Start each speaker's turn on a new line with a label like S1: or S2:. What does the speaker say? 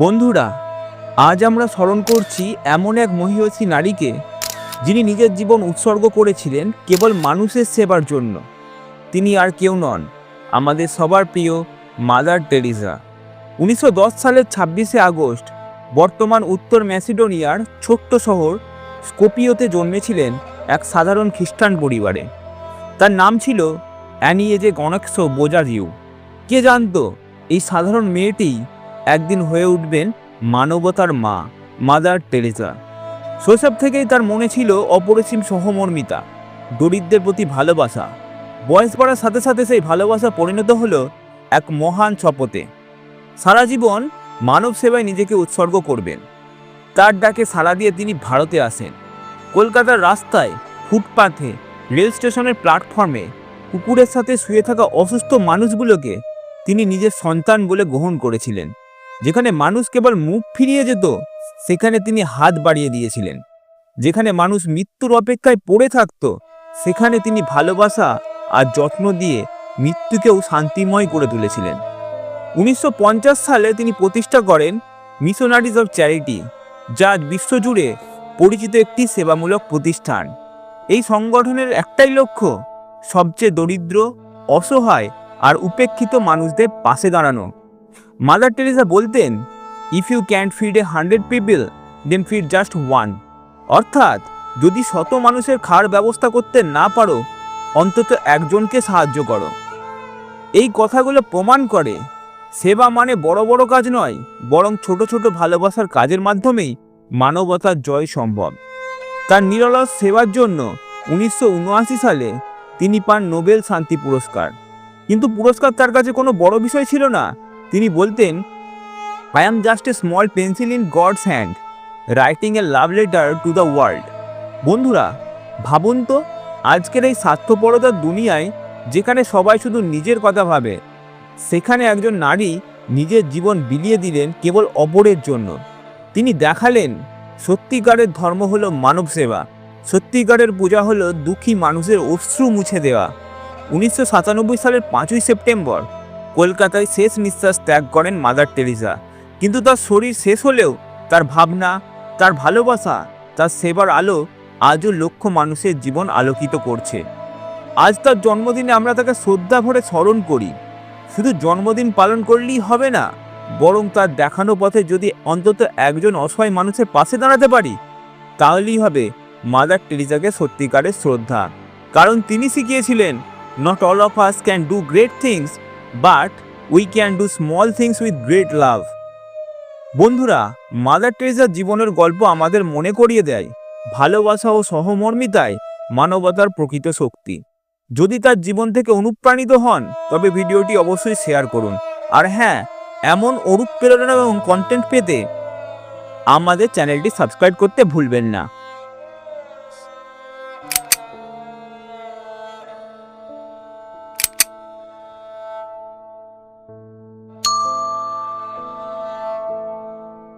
S1: বন্ধুরা, আজ আমরা স্মরণ করছি এমন এক মহিয়সী নারীকে যিনি নিজের জীবন উৎসর্গ করেছিলেন কেবল মানুষের সেবার জন্য। তিনি আর কেউ নন, আমাদের সবার প্রিয় মাদার টেরিজা উনিশশো সালের ছাব্বিশে আগস্ট, বর্তমান উত্তর ম্যাসিডোনিয়ার ছোট্ট শহর স্কোপিওতে জন্মেছিলেন এক সাধারণ খ্রিস্টান পরিবারে। তার নাম ছিল অ্যানিয়েজে গণক্স বোজাজিউ। কে জানতো, এই সাধারণ মেয়েটি একদিন হয়ে উঠবেন মানবতার মা, মাদার টেরেসা। শৈশব থেকেই তার মনে ছিল অপরিসীম সহমর্মিতা, দরিদ্রের প্রতি ভালোবাসা। বয়স বাড়ার সাথে সাথে সেই ভালোবাসা পরিণত হলো এক মহান শপথে সারা জীবন মানব সেবায় নিজেকে উৎসর্গ করবেন। তার ডাকে সাড়া দিয়ে তিনি ভারতে আসেন। কলকাতার রাস্তায়, ফুটপাথে, রেল স্টেশনের প্ল্যাটফর্মে, কুকুরের সাথে শুয়ে থাকা অসুস্থ মানুষগুলোকে তিনি নিজের সন্তান বলে গ্রহণ করেছিলেন। যেখানে মানুষ কেবল মুখ ফিরিয়ে যেত, সেখানে তিনি হাত বাড়িয়ে দিয়েছিলেন। যেখানে মানুষ মৃত্যুর অপেক্ষায় পড়ে থাকত, সেখানে তিনি ভালোবাসা আর যত্ন দিয়ে মৃত্যুকেও শান্তিময় করে তুলেছিলেন। উনিশশো পঞ্চাশ সালে তিনি প্রতিষ্ঠা করেন মিশনারিজ অফ চ্যারিটি যা বিশ্বজুড়ে পরিচিত একটি সেবামূলক প্রতিষ্ঠান। এই সংগঠনের একটাই লক্ষ্য, সবচেয়ে দরিদ্র, অসহায় আর উপেক্ষিত মানুষদের পাশে দাঁড়ানো। মাদার টেরেসা বলতেন if you can't feed a hundred people then feed just one অর্থাৎ, যদি শত মানুষের খাওয়ার ব্যবস্থা করতে না পারো, অন্তত একজনকে সাহায্য করো। এই কথাগুলো প্রমাণ করে, সেবা মানে বড় বড় কাজ নয়, বরং ছোট ছোট ভালোবাসার কাজের মাধ্যমেই মানবতার জয় সম্ভব। তার নিরলস সেবার জন্য উনিশশো উনআশি সালে তিনি পান নোবেল শান্তি পুরস্কার। কিন্তু পুরস্কার তার কাছে কোনো বড় বিষয় ছিল না তিনি বলতেন I am just a small pencil in God's hand writing a love letter to the world বন্ধুরা, ভাবুন তো, আজকের এই স্বার্থপরতার দুনিয়ায়, যেখানে সবাই শুধু নিজের কথা ভাবে, সেখানে একজন নারী নিজের জীবন বিলিয়ে দিলেন কেবল অপরের জন্য। তিনি দেখালেন, সত্যিকারের ধর্ম হলো মানব সেবা, সত্যিকারের পূজা হলো দুঃখী মানুষের অশ্রু মুছে দেওয়া। উনিশশো সাতানব্বই সালের পাঁচই সেপ্টেম্বর কলকাতায় শেষ নিঃশ্বাস ত্যাগ করেন মাদার টেরিজা কিন্তু তার শরীর শেষ হলেও তার ভাবনা, তার ভালোবাসা, তার সেবার আলো আজও লক্ষ মানুষের জীবন আলোকিত করছে। আজ তার জন্মদিনে আমরা তাকে শ্রদ্ধা ভরে স্মরণ করি। শুধু জন্মদিন পালন করলেই হবে না, বরং তার দেখানো পথে যদি অন্তত একজন অসহায় মানুষের পাশে দাঁড়াতে পারি, তাহলেই হবে মাদার টেরিজাকে সত্যিকারের শ্রদ্ধা। কারণ তিনি শিখিয়েছিলেন not all of us can do great things but we can do small things with great love বন্ধুরা মাদার টেরেজার জীবনের গল্প আমাদের মনে করিয়ে দেয়। ভালোবাসা ও সহমর্মিতায় মানবতার প্রকৃত শক্তি। যদি তার জীবন থেকে অনুপ্রাণিত হন, তবে ভিডিওটি অবশ্যই শেয়ার করুন। আর হ্যাঁ এমন অনুপ্রেরণা এবং কন্টেন্ট পেতে আমাদের চ্যানেলটি সাবস্ক্রাইব করতে ভুলবেন না।